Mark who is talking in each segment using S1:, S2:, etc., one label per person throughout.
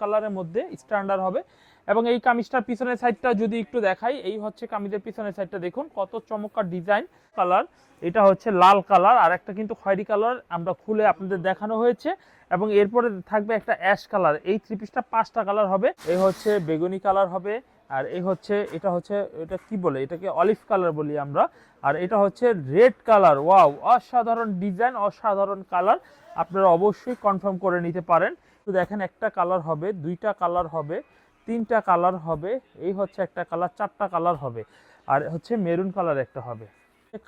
S1: কালারের মধ্যে স্ট্যান্ডার্ড হবে। এবং এই কামিজটার পিছনের সাইডটা যদি একটু দেখাই, এই হচ্ছে কামিজের পিছনের সাইডটা দেখুন, কত চমৎকার ডিজাইন কালার এটা হচ্ছে লাল কালার আর একটা কিন্তু খয়েরি কালার আমরা খুলে আপনাদের দেখানো হয়েছে। এবং এরপরে থাকবে একটা অ্যাশ কালার এই থ্রি পিসটা পাঁচটা কালার হবে। এই হচ্ছে বেগুনি কালার হবে, আর এই হচ্ছে, এটা হচ্ছে, এটা কি বলে? এটাকে অলিভ কালার বলি আমরা। আর এটা হচ্ছে রেড কালার ওয়াও অসাধারণ ডিজাইন অসাধারণ কালার আপনারা অবশ্যই কনফার্ম করে নিতে পারেন। দেখেন একটা কালার হবে, দুইটা কালার হবে, তিনটা কালার হবে, এই হচ্ছে একটা কালার চারটা কালার হবে। আর হচ্ছে মেরুন কালার একটা হবে।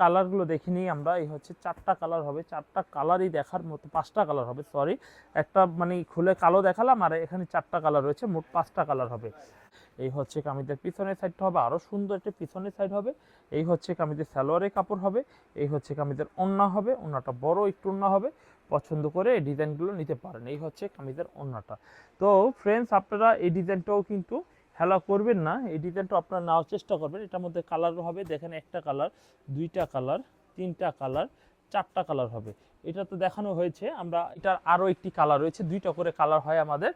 S1: কালারগুলো দেখে নিই আমরা, এই হচ্ছে চারটা কালার হবে। চারটা কালারই দেখার মতো, পাঁচটা কালার হবে সরি একটা মানে খুলে কালো দেখালাম, আর এখানে চারটা কালার রয়েছে, মোট পাঁচটা কালার হবে। এই হচ্ছে কামিজের পিছনের সাইডটা হবে আরও সুন্দর একটা পিছনের সাইড হবে। এই হচ্ছে কামিজের সালোয়ারের কাপড় হবে, এই হচ্ছে কামিজের ওন্না হবে, ওন্নাটা বড় একটু ওন্না হবে, পছন্দ করে এই ডিজাইনগুলো নিতে পারেন, এই হচ্ছে কামিজের ওন্নাটা। তো ফ্রেন্ডস আপনারা এই ডিজাইনটাও কিন্তু হেলা করবেন না, এই ডিজাইনটা আপনারা নেওয়ার চেষ্টা করবেন, এটার মধ্যে কালার হবে, দেখেন একটা কালার দুইটা কালার তিনটা কালার চারটা কালার হবে। এটা তো দেখানো হয়েছে, আমরা এটার আরও একটি কালার রয়েছে, দুইটা করে কালার হয় আমাদের।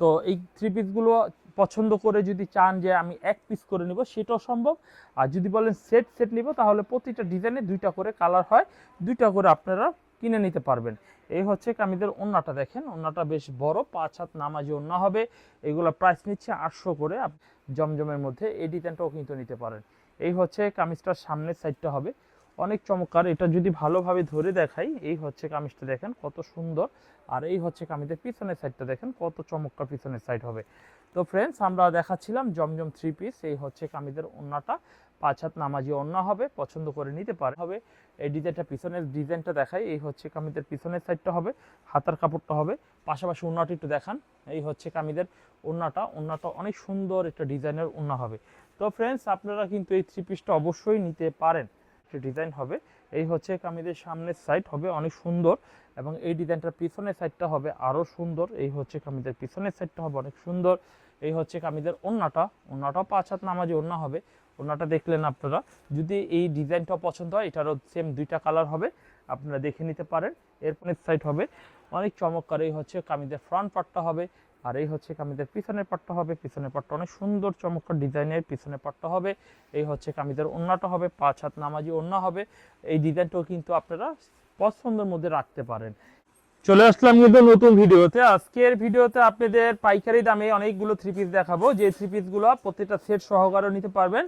S1: তো এই থ্রি পিসগুলো পছন্দ করে যদি চান যে আমি এক পিস করে নিব, সেটাও সম্ভব। আর যদি বলেন সেট সেট নিব, তাহলে প্রতিটা ডিজাইনে দুইটা করে কালার হয়, দুইটা করে আপনারা কিনে নিতে পারবেন। এই হচ্ছে কামিদের ওন্নাটা দেখেন, ওন্নাটা বেশ বড়, পাঁচ হাত নামাজি ওন্না হবে। এগুলো প্রাইস নিচ্ছে আটশো করে জমজমের মধ্যে এই ডিজাইনটাও কিন্তু নিতে পারেন। এই হচ্ছে কামিজটার সামনের সাইডটা হবে। অনেক চমৎকার। এটা যদি ভালোভাবে ধরে দেখাই, এই হচ্ছে কামিজটা দেখেন কত সুন্দর। আর এই হচ্ছে কামিজের পিছনের সাইডটা দেখেন কত চমৎকার পিছনের সাইড হবে। তো ফ্রেন্ডস আমরা দেখাচ্ছিলাম জমজম থ্রি পিস এই হচ্ছে কামিজের ওন্নাটা। পাঁচ হাত নামাজি ওন্না হবে, পছন্দ করে নিতে পারে হবে, এই ডিজাইনটা পিছনের ডিজাইনটা দেখাই, এই হচ্ছে কামিজের পিছনের সাইডটা হবে, হাতার কাপড়টা হবে। পাশাপাশি ওন্নাটা একটু দেখান, এই হচ্ছে কামিজের ওন্নাটা। ওন্নাটা অনেক সুন্দর একটা ডিজাইনের ওন্না হবে। তো ফ্রেন্ডস আপনারা কিন্তু এই থ্রি পিসটা অবশ্যই নিতে পারেন। ডিজাইন হবে, এই হচ্ছে কামিজের সামনের সাইড হবে অনেক সুন্দর এবং এই ডিজাইনটার পিছনের সাইডটা হবে আরও সুন্দর। এই হচ্ছে কামিজের পিছনের সাইডটা হবে অনেক সুন্দর। এই হচ্ছে কামিজের ওন্নাটা, ওন্নাটাও পাঁচ হাত নামাজি ওন্না হবে। ওন্নাটা দেখলেন আপনারা, যদি এই ডিজাইনটা পছন্দ হয়, এটারও সেম দুইটা কালার হবে, আপনারা দেখে নিতে পারেন। এরপরের সাইড হবে অনেক চমৎকার, এই হচ্ছে কামিজের ফ্রন্ট পার্টটা হবে। আর এই হচ্ছে কামিজের পিছনের পাটটা হবে, পিছনের পাটটা অনেক সুন্দর চমৎকার ডিজাইনের পিছনের পাটটা হবে। এই হচ্ছে কামিজের ওন্নাটা হবে, পাঁচ হাত নামাজি ওন্না হবে। এই ডিজাইনটাও কিন্তু আপনারা পছন্দের মধ্যে রাখতে পারেন। চলে আসলাম কিন্তু নতুন ভিডিওতে। আজকের ভিডিওতে আপনাদের পাইকারি দামে অনেকগুলো থ্রি পিস দেখাবো। যে থ্রি পিসগুলো প্রত্যেকটা সেট সহকারে নিতে পারবেন।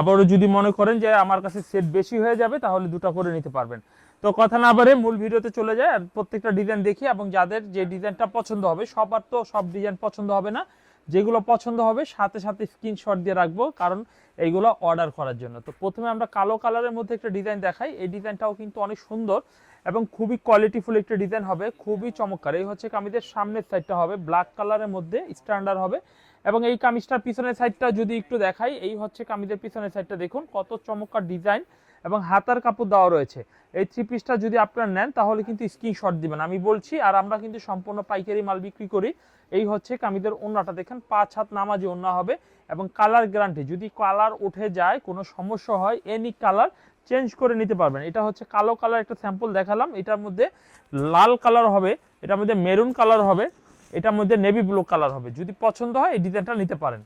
S1: আবারও যদি মনে করেন যে আমার কাছে সেট বেশি হয়ে যাবে, তাহলে দুটো করে নিতে পারবেন। তো কথা না বাড়ে মূল ভিডিওতে চলে যায় আর প্রত্যেকটা ডিজাইন দেখি এবং যাদের যে ডিজাইনটা পছন্দ হবে, সবার তো সব ডিজাইন পছন্দ হবে না। যেগুলো পছন্দ হবে, সাথে সাথে স্ক্রিনশট দিয়ে রাখব কারণ এইগুলো অর্ডার করার জন্য। তো প্রথমে আমরা কালো কালারের মধ্যে একটা ডিজাইন দেখাই। এই ডিজাইনটাও কিন্তু অনেক সুন্দর এবং খুবই কোয়ালিটিফুল একটা ডিজাইন হবে, খুবই চমৎকার। এই হচ্ছে কামিজের সামনের সাইডটা হবে ব্ল্যাক কালারের মধ্যে স্ট্যান্ডার্ড হবে এবং এই কামিজটার পিছনের সাইডটা যদি একটু দেখাই, এই হচ্ছে কামিজের পিছনের সাইডটা দেখুন কত চমৎকার ডিজাইন এবং হাতার কাপড় দেওয়া রয়েছে। এই থ্রি পিসটা যদি আপনারা নেন, তাহলে কিন্তু স্ক্রিনশট দিবেন। আমি বলছি, আর আমরা কিন্তু সম্পূর্ণ পাইকারি মাল বিক্রি করি। এই হচ্ছে কামিদের ওন্নাটা। দেখেন, পাঁচ হাত নামাজি ওন্না হবে এবং কালার গ্যারান্টি যদি কালার উঠে যায়, কোনো সমস্যা হয় এনি কালার চেঞ্জ করে নিতে পারবেন। এটা হচ্ছে কালো কালার একটা স্যাম্পল দেখালাম। এটার মধ্যে লাল কালার হবে, এটার মধ্যে মেরুন কালার হবে, এটার মধ্যে নেভি ব্লু কালার হবে। যদি পছন্দ হয়, এই ডিজাইনটা নিতে পারেন।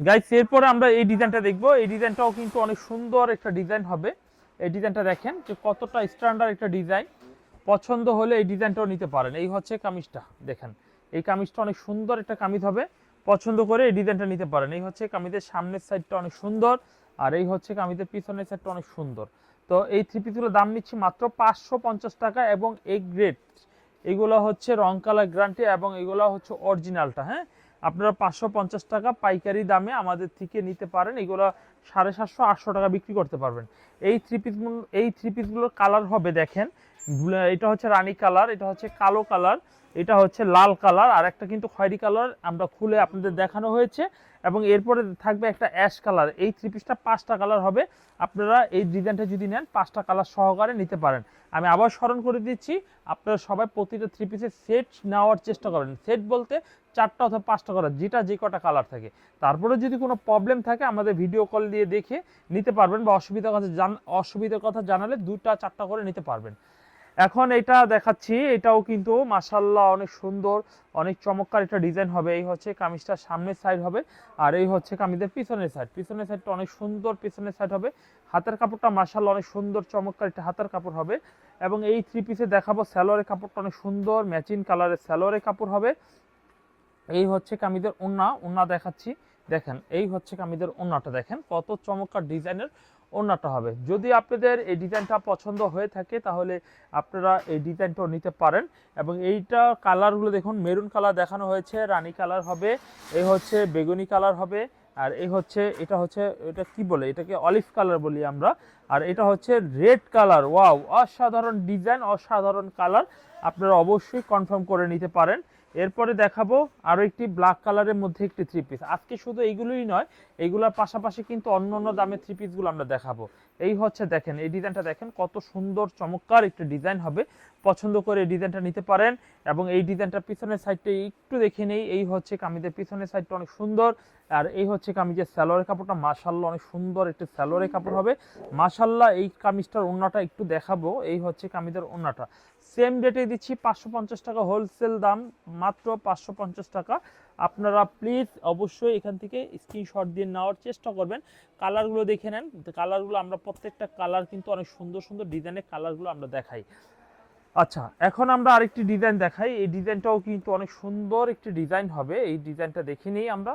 S1: গাইস এরপরে আমরা এই ডিজাইনটা দেখব। এই ডিজাইনটাও কিন্তু অনেক সুন্দর একটা ডিজাইন হবে। এই ডিজাইনটা দেখেন যে কতটা স্ট্যান্ডার্ড একটা ডিজাইন। পছন্দ হলে এই ডিজাইনটাও নিতে পারেন। এই হচ্ছে কামিজটা, দেখেন। এই কামিজটা অনেক সুন্দর একটা কামিজ হবে। পছন্দ করে এই ডিজাইনটা নিতে পারেন। এই হচ্ছে কামিজের সামনের সাইডটা অনেক সুন্দর আর এই হচ্ছে কামিজের পিছনের সাইডটা অনেক সুন্দর। তো এই থ্রি পিসগুলোর দাম নিচ্ছি মাত্র পাঁচশো পঞ্চাশ টাকা এবং এই গ্রেড এগুলো হচ্ছে রং কালার গ্যারান্টি এবং এগুলো হচ্ছে অরিজিনালটা হ্যাঁ? আপনারা পাঁচশো পঞ্চাশ টাকা পাইকারি দামে আমাদের থেকে নিতে পারেন। এগুলো সাড়ে সাতশো, আটশো টাকা বিক্রি করতে পারবেন। এই থ্রি পিস এই থ্রি পিসগুলোর কালার হবে দেখেন। এটা হচ্ছে রানি কালার এটা হচ্ছে কালো কালার এটা হচ্ছে লাল কালার আর একটা কিন্তু খয়েরি কালার আমরা খুলে আপনাদের দেখানো হয়েছে। এবং এরপরে থাকবে একটা অ্যাশ কালার এই থ্রি পিসটা পাঁচটা কালার হবে। আপনারা এই ডিজাইনটা যদি নেন, পাঁচটা কালার সহকারে নিতে পারেন। আমি আবার স্মরণ করে দিচ্ছি, আপনারা সবাই প্রতিটা থ্রি পিসের সেট নেওয়ার চেষ্টা করেন। সেট বলতে চারটা অথবা পাঁচটা কালার যেটা যে কটা কালার থাকে। তারপরে যদি কোনো প্রবলেম থাকে, আমাদের ভিডিও কল দিয়ে দেখে নিতে পারবেন বা অসুবিধার কথা জান অসুবিধার কথা জানালে দুটা চারটা করে নিতে পারবেন। এখন এটা দেখাচ্ছি, এটাও কিন্তু মাসাল্লাহ অনেক সুন্দর, অনেক চমৎকার একটা ডিজাইন হবে। এই হচ্ছে কামিজটার সামনের সাইড হবে আর এই হচ্ছে কামিজের পিছনের সাইড পিছনের সাইডটা অনেক সুন্দর পিছনের সাইড হবে। হাতের কাপড়টা মাসাল্লাহ অনেক সুন্দর, চমৎকার একটা হাতের কাপড় হবে এবং এই থ্রি পিসে দেখাবো স্যালোয়ারের কাপড়টা অনেক সুন্দর ম্যাচিং কালারের স্যালোয়ারের কাপড় হবে। এই হচ্ছে কামিজের ওন্না ওন্না দেখাচ্ছি। দেখেন, এই হচ্ছে কামিজের ওন্নাটা দেখেন কত চমৎকার ডিজাইনের ওন্নাটা হবে। যদি আপনাদের এই ডিজাইনটা পছন্দ হয়ে থাকে, তাহলে আপনারা এই ডিজাইনটাও নিতে পারেন। এবং এইটা কালারগুলো দেখুন, মেরুন কালার দেখানো হয়েছে, রানী কালার হবে এই হচ্ছে বেগুনি কালার হবে, আর এই হচ্ছে, এটা হচ্ছে, এটা কি বলে? এটাকে অলিভ কালার বলি আমরা, আর এটা হচ্ছে রেড কালার। ওয়াও, অসাধারণ ডিজাইন, অসাধারণ কালার। আপনারা অবশ্যই কনফার্ম করে নিতে পারেন। এরপরে দেখাবো আরও একটি ব্ল্যাক কালারের মধ্যে একটি থ্রি পিস আজকে শুধু এইগুলোই নয়, এইগুলোর পাশাপাশি কিন্তু অন্য অন্য দামের থ্রি পিসগুলো আমরা দেখাবো। এই হচ্ছে দেখেন, এই ডিজাইনটা দেখেন, কত সুন্দর, চমৎকার একটি ডিজাইন হবে। পছন্দ করে এই ডিজাইনটা নিতে পারেন এবং এই ডিজাইনটার পিছনের সাইডটা একটু দেখে নেই। এই হচ্ছে কামিজের পিছনের সাইডটা অনেক সুন্দর আর এই হচ্ছে কামিজের স্যালোয়ারের কাপড়টা। মাশাল্লাহ অনেক সুন্দর একটি স্যালোয়ারের কাপড় হবে। মাশাল্লাহ এই কামিজটার ওন্নাটা একটু দেখাবো। এই হচ্ছে কামিজের ওন্নাটা। সেম রেটে দিচ্ছি পাঁচশো পঞ্চাশ টাকা হোলসেল দাম, মাত্র পাঁচশো পঞ্চাশ টাকা। আপনারা প্লিজ অবশ্যই এখান থেকে স্ক্রিনশট দিয়ে নেওয়ার চেষ্টা করবেন। কালারগুলো দেখে নেন। কালারগুলো আমরা প্রত্যেকটা কালার কিন্তু অনেক সুন্দর সুন্দর ডিজাইনের কালারগুলো আমরা দেখাই। আচ্ছা এখন আমরা আরেকটি ডিজাইন দেখাই। এই ডিজাইনটাও কিন্তু অনেক সুন্দর একটি ডিজাইন হবে। এই ডিজাইনটা দেখে নিই আমরা।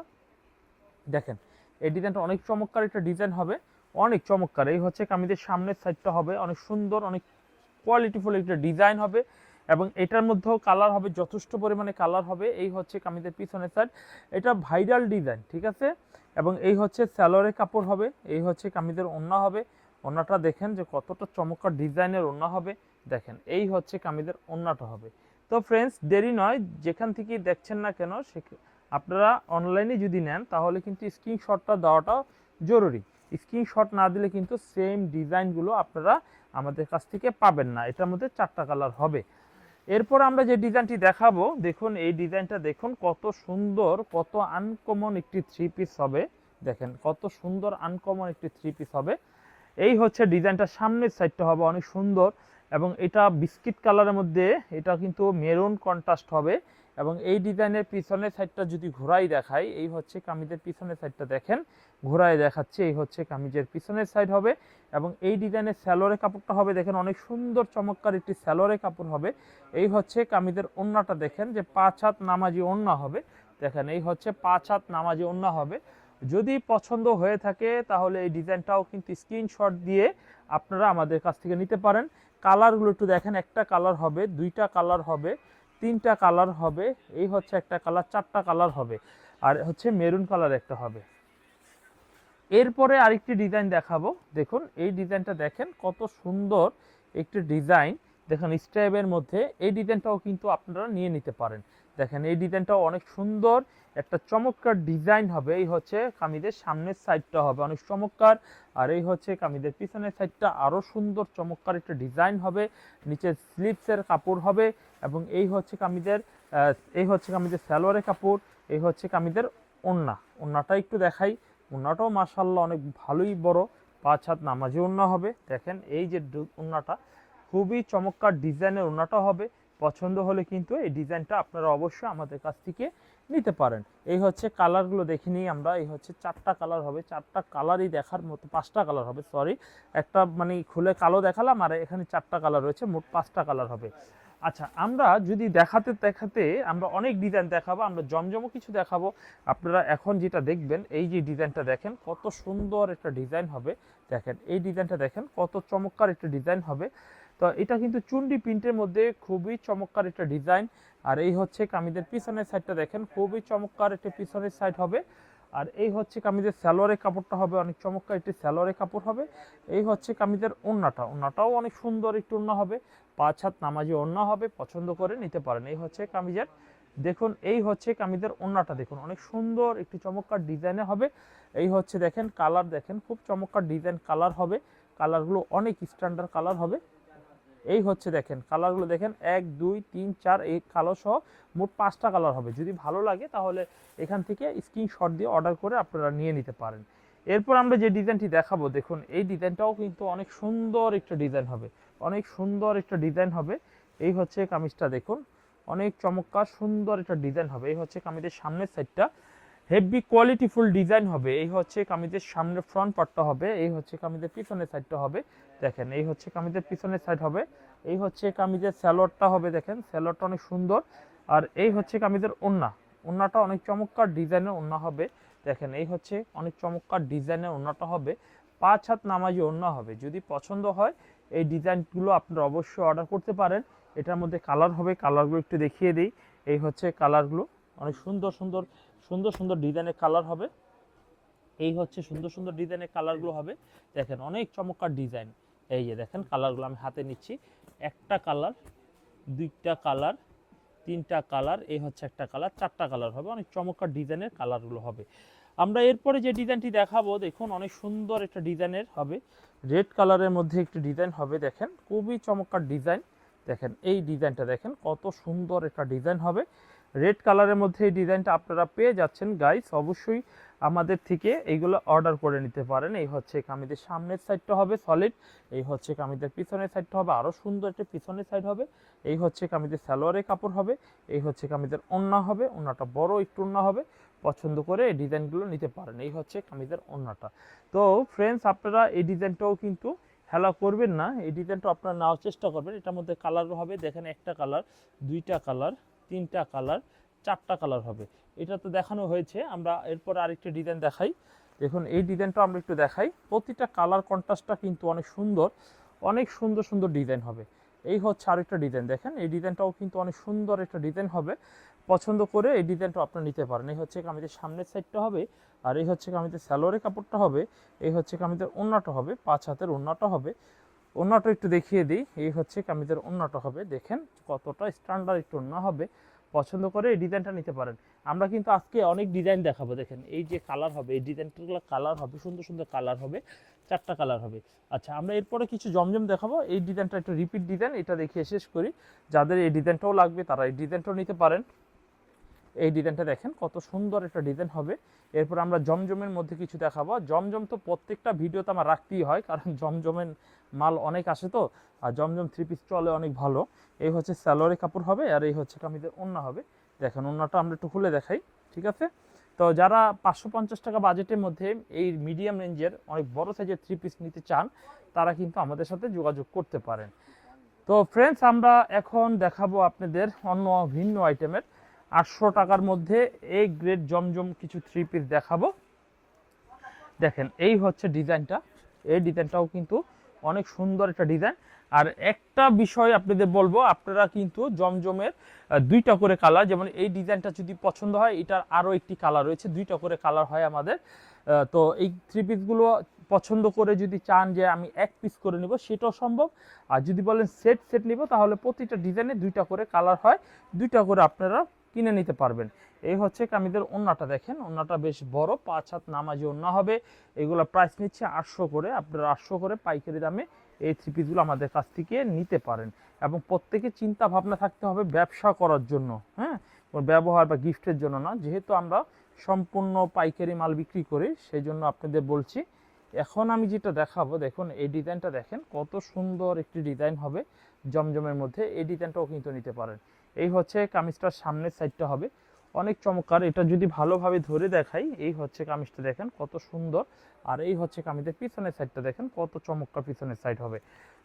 S1: দেখেন, এই ডিজাইনটা অনেক চমৎকার একটা ডিজাইন হবে। অনেক চমৎকার। এই হচ্ছে কামিজের সামনের সাইডটা হবে। অনেক সুন্দর, অনেক কোয়ালিটিফুল একটা ডিজাইন হবে এবং এটার মধ্যেও কালার হবে, যথেষ্ট পরিমাণে কালার হবে। এই হচ্ছে কামিজের পিছনের সাইড এটা ভাইরাল ডিজাইন ঠিক আছে? এবং এই হচ্ছে স্যালোয়ারের কাপড় হবে, এই হচ্ছে কামিজের ওন্না হবে। ওন্নাটা দেখেন যে কতটা চমৎকার ডিজাইনের ওন্না হবে। দেখেন, এই হচ্ছে কামিজের ওন্নাটা হবে। তো ফ্রেন্ডস দেরি নয়, যেখান থেকে দেখছেন না কেন সে আপনারা অনলাইনে যদি নেন, তাহলে কিন্তু স্ক্রিনশটটা দেওয়াটা জরুরি। স্ক্রিনশট না দিলে কিন্তু সেম ডিজাইনগুলো আপনারা আমাদের কাছ থেকে পাবেন না। এটার মধ্যে চারটা কালার হবে। এরপর আমরা যে ডিজাইনটি দেখাবো, দেখুন এই ডিজাইনটা দেখুন কত সুন্দর, কত আনকমন একটি থ্রি পিস হবে। দেখেন কত সুন্দর আনকমন একটি থ্রি পিস হবে। এই হচ্ছে ডিজাইনটা সামনের সাইডটা হবে অনেক সুন্দর এবং এটা বিস্কিট কালারের মধ্যে, এটা কিন্তু মেরুন কন্ট্রাস্ট হবে। এবং এই ডিজাইনের পিছনের সাইডটা যদি ঘোরাই দেখাই, এই হচ্ছে কামিজের পিছনের সাইডটা দেখেন। ঘোরায় দেখাচ্ছে, এই হচ্ছে কামিজের পিছনের সাইড হবে এবং এই ডিজাইনের স্যালোয়ারের কাপড়টা হবে, দেখেন অনেক সুন্দর চমৎকার একটি স্যালোয়ারের কাপড় হবে। এই হচ্ছে কামিজের ওন্নাটা দেখেন যে পাঁচ হাত নামাজি ওন্না হবে। দেখেন, এই হচ্ছে পাঁচ হাত নামাজি ওন্না হবে। যদি পছন্দ হয়ে থাকে, তাহলে এই ডিজাইনটাও কিন্তু স্ক্রিনশট দিয়ে আপনারা আমাদের কাছ থেকে নিতে পারেন। কালারগুলো একটু দেখেন, একটা কালার হবে, দুইটা কালার হবে। তিনটা কালার হবে, এই হচ্ছে একটা কালার চারটা কালার হবে, আর হচ্ছে মেরুন কালার একটা হবে। এরপরে আরেকটি ডিজাইন দেখাবো। দেখুন, এই ডিজাইনটা দেখেন, কত সুন্দর একটি ডিজাইন দেখুন স্ট্যাবের মধ্যে এই ডিজাইনটাও কিন্তু আপনারা নিয়ে নিতে পারেন। দেখেন এই ডিজাইনটাও অনেক সুন্দর। একটা চমৎকার ডিজাইন হবে। এই হচ্ছে কামিজের সামনের সাইডটা হবে অনেক চমৎকার। আর এই হচ্ছে কামিজের পিছনের সাইডটা আরও সুন্দর চমৎকার একটা ডিজাইন হবে। নিচের স্লিপসের কাপড় হবে এবং এই হচ্ছে কামিজের আহ, এই হচ্ছে কামিজের সালোয়ারের কাপড় এই হচ্ছে কামিজের ওন্না। ওন্নাটা একটু দেখাই। ওন্নাটাও মাসাল্লাহ অনেক ভালোই বড়। পাঁচ হাত নামাজি ওন্না হবে। দেখেন এই যে ওন্নাটা খুবই চমৎকার ডিজাইনের ওন্নাটা হবে। পছন্দ হলে কিন্তু এই ডিজাইনটা আপনারা অবশ্যই আমাদের কাছ থেকে নিতে পারেন। এই হচ্ছে কালারগুলো দেখে নিই আমরা, এই হচ্ছে চারটা কালার হবে, চারটা কালারই দেখার মতো, পাঁচটা কালার হবে সরি একটা মানে খুলে কালো দেখালাম আর এখানে চারটা কালার রয়েছে, মোট পাঁচটা কালার হবে। আচ্ছা আমরা যদি দেখাতে দেখাতে আমরা অনেক ডিজাইন দেখাবো, আমরা জমজমও কিছু দেখাবো। আপনারা এখন যেটা দেখবেন, এই যে ডিজাইনটা দেখেন, কত সুন্দর একটা ডিজাইন হবে। দেখেন, এই ডিজাইনটা দেখেন, কত চমৎকার একটা ডিজাইন হবে। তো এটা কিন্তু চুন্ডি প্রিন্টের মধ্যে খুবই চমৎকার একটা ডিজাইন। আর এই হচ্ছে কামিজের পিছনের সাইডটা দেখেন, খুবই চমৎকার একটা পিছনের সাইড হবে। আর এই হচ্ছে কামিজের স্যালোয়ারের কাপড়টা হবে, অনেক চমৎকার একটি স্যালোয়ারের কাপড় হবে। এই হচ্ছে কামিজের ওন্নাটা ওন্নাটাও অনেক সুন্দর একটি ওন্না হবে। পাঁচ হাত নামাজি ওন্না হবে, পছন্দ করে নিতে পারেন। এই হচ্ছে কামিজের, দেখুন, এই হচ্ছে কামিজের ওন্নাটা দেখুন, অনেক সুন্দর একটি চমৎকার ডিজাইনে হবে। এই হচ্ছে দেখেন, কালার দেখেন, খুব চমৎকার ডিজাইন কালার হবে। কালারগুলো অনেক স্ট্যান্ডার্ড কালার হবে। এই হচ্ছে দেখেন কালারগুলো দেখেন, এক, দুই, তিন, চার, এই কালো সহ মোট পাঁচটা কালার হবে। যদি ভালো লাগে তাহলে এখান থেকে স্ক্রিনশট দিয়ে অর্ডার করে আপনারা নিয়ে নিতে পারেন। এরপর আমরা যে ডিজাইনটি দেখাবো, দেখুন, এই ডিজাইনটাও কিন্তু অনেক সুন্দর একটা ডিজাইন হবে। অনেক সুন্দর একটা ডিজাইন হবে। এই হচ্ছে কামিজটা, দেখুন, অনেক চমৎকার সুন্দর একটা ডিজাইন হবে। এই হচ্ছে কামিজের সামনের সাইডটা হেভি কোয়ালিটিফুল ডিজাইন হবে। এই হচ্ছে কামিজের সামনের ফ্রন্ট পার্টটা হবে, এই হচ্ছে কামিজের পিছনের সাইডটা হবে। দেখেন, এই হচ্ছে কামিজের পিছনের সাইড হবে, এই হচ্ছে কামিজের স্যালোয়ারটা হবে, দেখেন স্যালোয়ারটা অনেক সুন্দর। আর এই হচ্ছে কামিজের ওন্না ওন্নাটা অনেক চমৎকার ডিজাইনের ওন্না হবে। দেখেন, এই হচ্ছে অনেক চমৎকার ডিজাইনের ওন্নাটা হবে। পাঁচ হাত নামাজি ওন্না হবে। যদি পছন্দ হয়, এই ডিজাইনগুলো আপনারা অবশ্যই অর্ডার করতে পারেন। এটার মধ্যে কালার হবে কালারগুলো একটু দেখিয়ে দিই। এই হচ্ছে কালারগুলো অনেক সুন্দর সুন্দর সুন্দর সুন্দর ডিজাইনের কালার হবে। এই হচ্ছে সুন্দর সুন্দর ডিজাইনের কালারগুলো হবে। দেখেন, অনেক চমৎকার ডিজাইন এই যে দেখেন কালারগুলো আমি হাতে নিচ্ছি। একটা কালার দুইটা কালার তিনটা কালার এই হচ্ছে একটা কালার চারটা কালার হবে। অনেক চমৎকার ডিজাইনের কালারগুলো হবে। আমরা এরপরে যে ডিজাইনটি দেখাবো, দেখুন, অনেক সুন্দর একটা ডিজাইনের হবে। রেড কালারের মধ্যে একটি ডিজাইন হবে, দেখেন। খুবই চমৎকার ডিজাইন দেখেন, এই ডিজাইনটা দেখেন, কত সুন্দর একটা ডিজাইন হবে। রেড কালারের মধ্যে এই ডিজাইনটা আপনারা পেয়ে যাচ্ছেন গাইস অবশ্যই আমাদের থেকে এইগুলো অর্ডার করে নিতে পারেন। এই হচ্ছে কামিদের সামনের সাইডটা হবে সলিড এই হচ্ছে কামিদের পিছনের সাইডটা হবে আরও সুন্দর একটা পিছনের সাইড হবে, এই হচ্ছে কামিদের সালোয়ারের কাপড় হবে, এই হচ্ছে কামিদের ওন্না হবে, ওন্নাটা বড় একটু ওন্না হবে, পছন্দ করে এই ডিজাইনগুলো নিতে পারেন, এই হচ্ছে কামিদের ওন্নাটা। তো ফ্রেন্ডস আপনারা এই ডিজাইনটাও কিন্তু হেলা করবেন না, এই ডিজাইনটা আপনারা নেওয়ার চেষ্টা করবেন, এটার মধ্যে কালারও হবে, দেখেন একটা কালার দুইটা কালার তিনটা কালার, চারটা কালার হবে। এটা তো দেখানো হয়েছে, আমরা এরপর আরেকটা ডিজাইন দেখাই। দেখুন, এই ডিজাইনটা আমরা একটু দেখাই। প্রতিটা কালার কন্ট্রাস্টটা কিন্তু অনেক সুন্দর অনেক সুন্দর সুন্দর ডিজাইন হবে। এই হচ্ছে আরেকটা ডিজাইন দেখেন, এই ডিজাইনটাও কিন্তু অনেক সুন্দর একটা ডিজাইন হবে। পছন্দ করে এই ডিজাইনটা আপনারা নিতে পারেন। এই হচ্ছে কামিজের সামনের সাইডটা হবে, আর এই হচ্ছে কামিজের স্যালোয়ারের কাপড়টা হবে, এই হচ্ছে কামিজের ওন্নাটা হবে, পাঁচ হাতের ওন্নাটা হবে। ওন্নাটা একটু দেখিয়ে দিই। এই হচ্ছে কামিজের অন্যটা হবে। দেখেন কতটা স্ট্যান্ডার্ড একটু ওন্না হবে। পছন্দ করে এই ডিজাইনটা নিতে পারেন। আমরা কিন্তু আজকে অনেক ডিজাইন দেখাবো। দেখেন এই যে কালার হবে, এই ডিজাইনগুলো কালার হবে, সুন্দর সুন্দর কালার হবে, চারটা কালার হবে। আচ্ছা আমরা এরপরে কিছু জমজম দেখাবো। এই ডিজাইনটা একটু রিপিট ডিজাইন এটা দেখিয়ে শেষ করি। যাদের এই ডিজাইনটাও লাগবে তারা এই ডিজাইনটাও নিতে পারেন। এই ডিজাইনটা দেখেন, কত সুন্দর একটা ডিজাইন হবে। এরপর আমরা জমজমের মধ্যে কিছু দেখাবো। জমজম তো প্রত্যেকটা ভিডিওতে আমার রাখতেই হয়, কারণ জমজমের মাল অনেক আসে তো, আর জমজম থ্রি পিস চলে অনেক ভালো। এই হচ্ছে স্যালোয়ারের কাপড় হবে, আর এই হচ্ছে কামিজের ওন্না হবে। দেখেন, ওন্নাটা আমরা একটু খুলে দেখাই, ঠিক আছে? তো যারা পাঁচশো পঞ্চাশ টাকা বাজেটের মধ্যে এই মিডিয়াম রেঞ্জের অনেক বড় সাইজের থ্রি পিস নিতে চান, তারা কিন্তু আমাদের সাথে যোগাযোগ করতে পারেন। তো ফ্রেন্ডস আমরা এখন দেখাবো আপনাদের অন্য ভিন্ন আইটেমের আটশো টাকার মধ্যে এই গ্রেড জমজম কিছু থ্রি পিস দেখাবো। দেখেন, এই হচ্ছে ডিজাইনটা। এই ডিজাইনটাও কিন্তু অনেক সুন্দর একটা ডিজাইন। আর একটা বিষয় আপনাদের বলব, আপনারা কিন্তু জমজমের দুইটা করে কালার যেমন এই ডিজাইনটা যদি পছন্দ হয়, এটার আরও একটি কালার রয়েছে, দুইটা করে কালার হয় আমাদের। তো এই থ্রি পিসগুলো পছন্দ করে যদি চান যে আমি এক পিস করে নেব, সেটাও সম্ভব। আর যদি বলেন সেট সেট নিব, তাহলে প্রতিটা ডিজাইনে দুইটা করে কালার হয়। দুইটা করে আপনারা কিনে নিতে পারবেন। এই হচ্ছে কামিদের ওন্নাটা দেখেন। ওন্নাটা বেশ বড়, পাঁচ হাত নামাজি ওন্না হবে। এগুলো প্রাইস নিচ্ছে আটশো করে। আপনারা আটশো করে পাইকারি দামে এই থ্রি পিসগুলো আমাদের কাছ থেকে নিতে পারেন। এবং প্রত্যেকে চিন্তা ভাবনা থাকতে হবে ব্যবসা করার জন্য হ্যাঁ? ব্যবহার বা গিফটের জন্য না। যেহেতু আমরা সম্পূর্ণ পাইকারি মাল বিক্রি করি সেই জন্য আপনাদের বলছি, এখন আমি যেটা দেখাবো, দেখুন এই ডিজাইনটা দেখেন, কত সুন্দর একটি ডিজাইন হবে জমজমের মধ্যে। এই ডিজাইনটাও কিন্তু নিতে পারেন। এই হচ্ছে কামিজটার সামনের সাইডটা হবে। অনেক চমৎকার, এটা যদি ভালোভাবে ধরে দেখাই, এই হচ্ছে কামিজটা দেখেন কত সুন্দর। আর এই হচ্ছে কামিজের পিছনের সাইডটা দেখেন কত চমৎকার পিছনের সাইড হবে।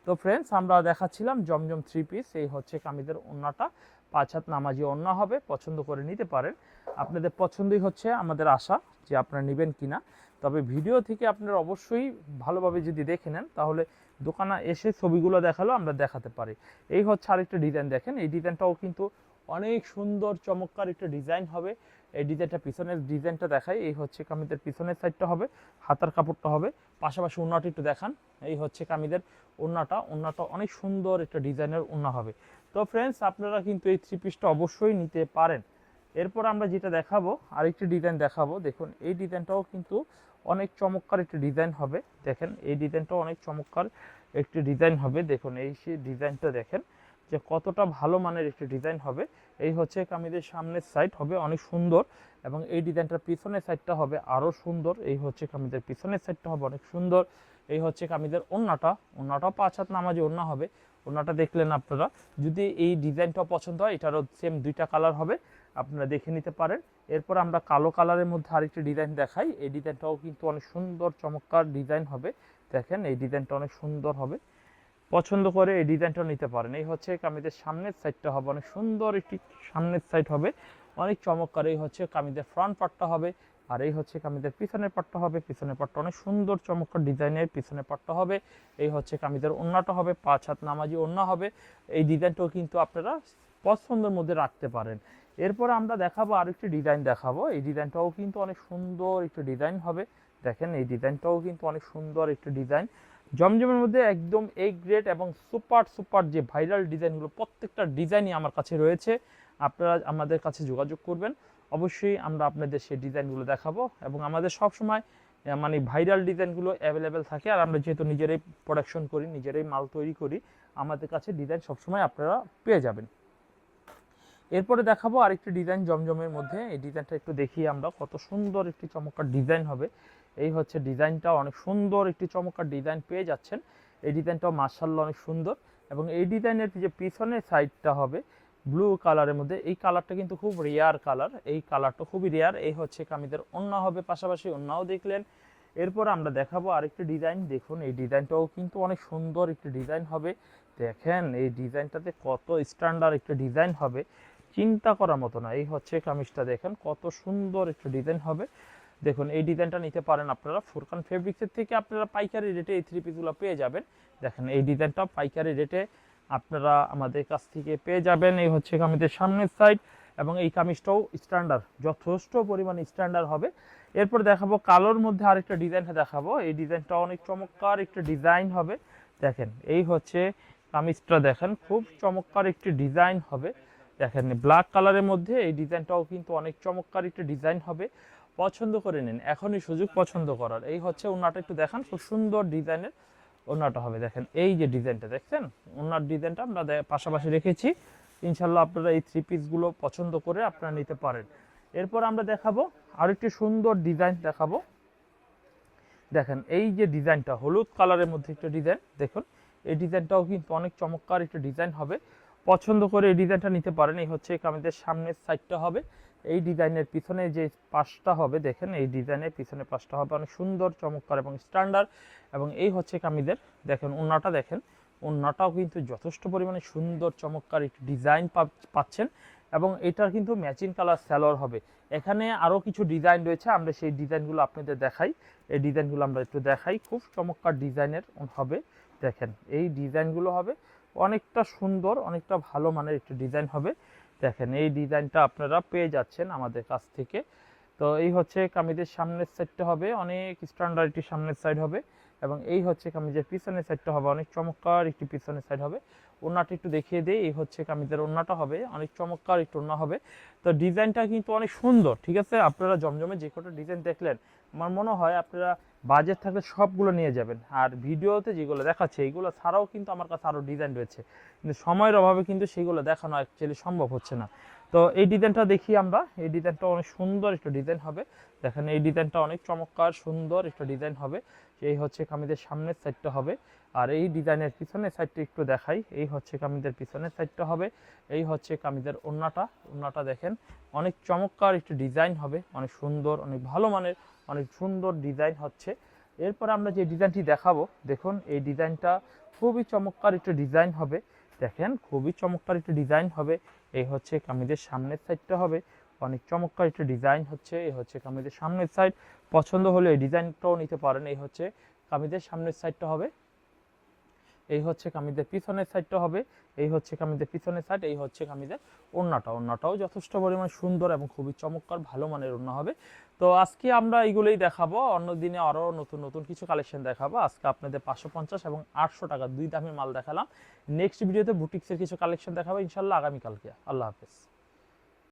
S1: তো ফ্রেন্ডস আমরা দেখাচ্ছিলাম জমজম থ্রি পিস এই হচ্ছে কামিজের ওন্নাটা। পাঁচ হাত নামাজি ওন্না হবে, পছন্দ করে নিতে পারেন। আপনাদের পছন্দই হচ্ছে, আমাদের আশা যে আপনারা নেবেন কিনা। তবে ভিডিও থেকে আপনারা অবশ্যই ভালোভাবে যদি দেখে নেন, তাহলে দোকানে এসে ছবিগুলো দেখাল আমরা দেখাতে পারি। এই হচ্ছে আরেকটা ডিজাইন দেখেন। এই ডিজাইনটাও কিন্তু অনেক সুন্দর, চমৎকার একটা ডিজাইন হবে। এই ডিজাইনটা পিছনের ডিজাইনটা দেখাই। এই হচ্ছে কামিজের পিছনের সাইডটা হবে, হাতার কাপড়টা হবে। পাশাপাশি ওন্নাটা একটু দেখান। এই হচ্ছে কামিজের ওন্নাটা ওন্নাটা অনেক সুন্দর একটা ডিজাইনের ওন্না হবে। তো ফ্রেন্ডস আপনারা কিন্তু এই থ্রি পিসটা অবশ্যই নিতে পারেন। এরপর আমরা যেটা দেখাবো, আরেকটি ডিজাইন দেখাবো। দেখুন, এই ডিজাইনটাও কিন্তু অনেক চমৎকার একটি ডিজাইন হবে। দেখেন, এই ডিজাইনটাও অনেক চমৎকার একটি ডিজাইন হবে। দেখুন, এই ডিজাইনটা দেখেন যে কতটা ভালো মানের একটি ডিজাইন হবে। এই হচ্ছে কামিজের সামনের সাইড হবে অনেক সুন্দর এবং এই ডিজাইনটার পিছনের সাইডটা হবে আরও সুন্দর। এই হচ্ছে কামিজের পিছনের সাইডটা হবে অনেক সুন্দর। এই হচ্ছে কামিজের ওন্নাটা। ওন্নাটাও পাঁচ হাত নামাজি ওন্না হবে। ওন্নাটা দেখলেন আপনারা। যদি এই ডিজাইনটাও পছন্দ হয়, এটারও সেম দুইটা কালার হবে। আপনারা দেখে নিতে পারেন। এরপর আমরা কালো কালারের মধ্যে আরেকটি ডিজাইন দেখাই। এই ডিজাইনটাও কিন্তু অনেক সুন্দর, চমৎকার ডিজাইন হবে। দেখেন, এই ডিজাইনটা অনেক সুন্দর হবে। পছন্দ করে এই ডিজাইনটা নিতে পারেন। এই হচ্ছে কামিজের সামনের সাইডটা হবে। অনেক সুন্দর একটি সামনের সাইড হবে। অনেক চমৎকার। এই হচ্ছে কামিজের ফ্রন্ট পার্টটা হবে। আর এই হচ্ছে কামিজের পিছনের পাটটা হবে। পিছনের পাটটা অনেক সুন্দর, চমৎকার ডিজাইনের পিছনের পাটটা হবে। এই হচ্ছে কামিজের ওন্নাটা হবে। পাঁচ হাত নামাজি ওন্না হবে। এই ডিজাইনটাও কিন্তু আপনারা পছন্দের মধ্যে রাখতে পারেন। এরপর আমরা দেখাবো আর একটি ডিজাইন দেখাবো। এই ডিজাইনটাও কিন্তু অনেক সুন্দর একটি ডিজাইন হবে। দেখেন, এই ডিজাইনটাও কিন্তু অনেক সুন্দর একটি ডিজাইন জমজমের মধ্যে একদম এ গ্রেড এবং সুপার সুপার যে ভাইরাল ডিজাইনগুলো প্রত্যেকটা ডিজাইনই আমার কাছে রয়েছে। আপনারা আমাদের কাছে যোগাযোগ করবেন। অবশ্যই আমরা আপনাদের সেই ডিজাইনগুলো দেখাবো এবং আমাদের সব সময় মানে ভাইরাল ডিজাইনগুলো অ্যাভেলেবেল থাকে। আর আমরা যেহেতু নিজেরাই প্রোডাকশন করি, নিজেরাই মাল তৈরি করি, আমাদের কাছে ডিজাইন সবসময় আপনারা পেয়ে যাবেন। এরপরে দেখাবো আরেকটি ডিজাইন জমজমের মধ্যে। এই ডিজাইনটা একটু দেখি আমরা কত সুন্দর একটি চমৎকার ডিজাইন হবে। এই হচ্ছে ডিজাইনটা অনেক সুন্দর একটি চমৎকার ডিজাইন পেয়ে যাচ্ছেন। এই ডিজাইনটাও মার্শাল্লাহ অনেক সুন্দর। এবং এই ডিজাইনের যে পিছনের সাইডটা হবে ব্লু কালারের মধ্যে, এই কালারটা কিন্তু খুব রেয়ার কালার এই কালারটা খুবই রেয়ার এই হচ্ছে কামিদের অন্য হবে পাশাপাশি অন্যও দেখলেন। এরপর আমরা দেখাবো আরেকটি ডিজাইন দেখুন, এই ডিজাইনটাও কিন্তু অনেক সুন্দর একটি ডিজাইন হবে। দেখেন, এই ডিজাইনটাতে কত স্ট্যান্ডার্ড একটা ডিজাইন হবে। চিন্তা করার মতো না। এই হচ্ছে কামিজটা দেখেন, কত সুন্দর একটা ডিজাইন হবে। দেখুন, এই ডিজাইনটা নিতে পারেন আপনারা। ফুরকান ফেব্রিক্সের থেকে আপনারা পাইকারি রেটে এই থ্রি পিসগুলো পেয়ে যাবেন। দেখেন, এই ডিজাইনটা পাইকারি রেটে আপনারা আমাদের কাছ থেকে পেয়ে যাবেন। এই হচ্ছে কামিজের সামনের সাইড এবং এই কামিজটাও স্ট্যান্ডার্ড যথেষ্ট পরিমাণে স্ট্যান্ডার্ড হবে। এরপর দেখাবো কালোর মধ্যে আরেকটা ডিজাইন দেখাবো। এই ডিজাইনটা অনেক চমৎকার একটা ডিজাইন হবে। দেখেন, এই হচ্ছে কামিজটা দেখেন, খুব চমৎকার একটি ডিজাইন হবে। দেখেন ব্ল্যাক কালারের মধ্যে এই ডিজাইনটাও কিন্তু অনেক চমৎকার একটা ডিজাইন হবে। পছন্দ করে নিন, এখনই সুযোগ পছন্দ করার। এই হচ্ছে ওনাটা একটু দেখান, খুব সুন্দর ডিজাইনের ওনাটা হবে। দেখেন, এই যে ডিজাইনটা, দেখছেন? ওনার ডিজাইনটা আমরা পাশাপাশি রেখেছি। ইনশাল্লাহ আপনারা এই থ্রি পিসগুলো পছন্দ করে আপনারা নিতে পারেন। এরপর আমরা দেখাবো আরেকটি সুন্দর ডিজাইন দেখাবো। দেখেন, এই যে ডিজাইনটা, হলুদ কালারের মধ্যে একটা ডিজাইন, দেখুন। এই ডিজাইনটাও কিন্তু অনেক চমৎকার একটা ডিজাইন হবে। পছন্দ করে এই ডিজাইনটা নিতে পারেন। এই হচ্ছে কামিজের সামনের সাইডটা হবে। এই ডিজাইনের পিছনে যে পাশটা হবে, দেখেন, এই ডিজাইনের পিছনে পাশটা হবে অনেক সুন্দর, চমৎকার এবং স্ট্যান্ডার্ড এবং এই হচ্ছে কামিজের, দেখেন ওন্নাটা দেখেন ওন্নাটাও কিন্তু যথেষ্ট পরিমাণে সুন্দর, চমৎকার একটি ডিজাইন পাচ্ছেন এবং এটার কিন্তু ম্যাচিং কালার স্যালোয়ার হবে। এখানে আরও কিছু ডিজাইন রয়েছে, আমরা সেই ডিজাইনগুলো আপনাদের দেখাই। এই ডিজাইনগুলো আমরা একটু দেখাই। খুব চমৎকার ডিজাইনের হবে। দেখেন, এই ডিজাইনগুলো হবে। অনেকটা সুন্দর, অনেকটা ভালো মানের একটি ডিজাইন হবে। দেখেন, এই ডিজাইনটা আপনারা পেয়ে যাচ্ছেন আমাদের কাছ থেকে। তো এই হচ্ছে কামিজের সামনের সাইডটা হবে, অনেক স্ট্যান্ডার্ড একটি সামনের সাইড হবে এবং এই হচ্ছে কামিজের পিছনের সাইডটা হবে, অনেক চমৎকার একটি পিছনের সাইড হবে। ওনাটা একটু দেখিয়ে দিই, এই হচ্ছে কামিজের ওনাটা হবে, অনেক চমৎকার একটু ওনা হবে। তো ডিজাইনটা কিন্তু অনেক সুন্দর, ঠিক আছে? আপনারা জমজমে যে কটা ডিজাইন দেখলেন, আমার মনে হয় আপনারা বাজেট থাকলে সবগুলো নিয়ে যাবেন। আর ভিডিওতে যেগুলো দেখাচ্ছে, এইগুলো ছাড়াও কিন্তু আমার কাছে আরও ডিজাইন রয়েছে। কিন্তু সময়ের অভাবে কিন্তু সেগুলো দেখানো অ্যাকচুয়ালি সম্ভব হচ্ছে না। তো এই ডিজাইনটা দেখি আমরা, এই ডিজাইনটা অনেক সুন্দর একটা ডিজাইন হবে। দেখেন, এই ডিজাইনটা অনেক চমৎকার, সুন্দর একটা ডিজাইন হবে। এই হচ্ছে কামিজের সামনের সাইডটা হবে। আর এই ডিজাইনের পিছনের সাইডটা একটু দেখাই। এই হচ্ছে কামিজের পিছনের সাইডটা হবে। এই হচ্ছে কামিজের ওন্নাটা ওন্নাটা দেখেন, অনেক চমৎকার একটি ডিজাইন হবে। অনেক সুন্দর, অনেক ভালো মানের, অনেক সুন্দর ডিজাইন হচ্ছে। এরপর আমরা যে ডিজাইনটি দেখাবো, দেখুন, এই ডিজাইনটা খুবই চমৎকার একটি ডিজাইন হবে। দেখেন, খুবই চমৎকার একটি ডিজাইন হবে। এই হচ্ছে কামিজের সামনের সাইডটা হবে। অনেক চমৎকার একটা ডিজাইন হচ্ছে, এই হচ্ছে কামিজের সামনের সাইড পছন্দ হলে এই ডিজাইনটাও নিতে পারেন, এই হচ্ছে কামিজের সামনের সাইডটা হবে। এই হচ্ছে কামিজের পিছনের সাইডটা হবে, এই হচ্ছে কামিজের পিছনের সাইড এই হচ্ছে কামিজের ওড়নাটা। ওড়নাটাও যথেষ্ট পরিমাণ সুন্দর এবং খুবই চমৎকার, ভালো মানের ওড়না হবে। তো আজকে আমরা এইগুলোই দেখাবো, অন্য দিনে আরও নতুন নতুন কিছু কালেকশন দেখাবো। আজকে আপনাদের পাঁচশো পঞ্চাশ এবং আটশো টাকা দুই দামি মাল দেখালাম। নেক্সট ভিডিওতে বুটিক্সের কিছু কালেকশন দেখাবো, ইনশাল্লাহ আগামীকালকে। আল্লাহ হাফেজ।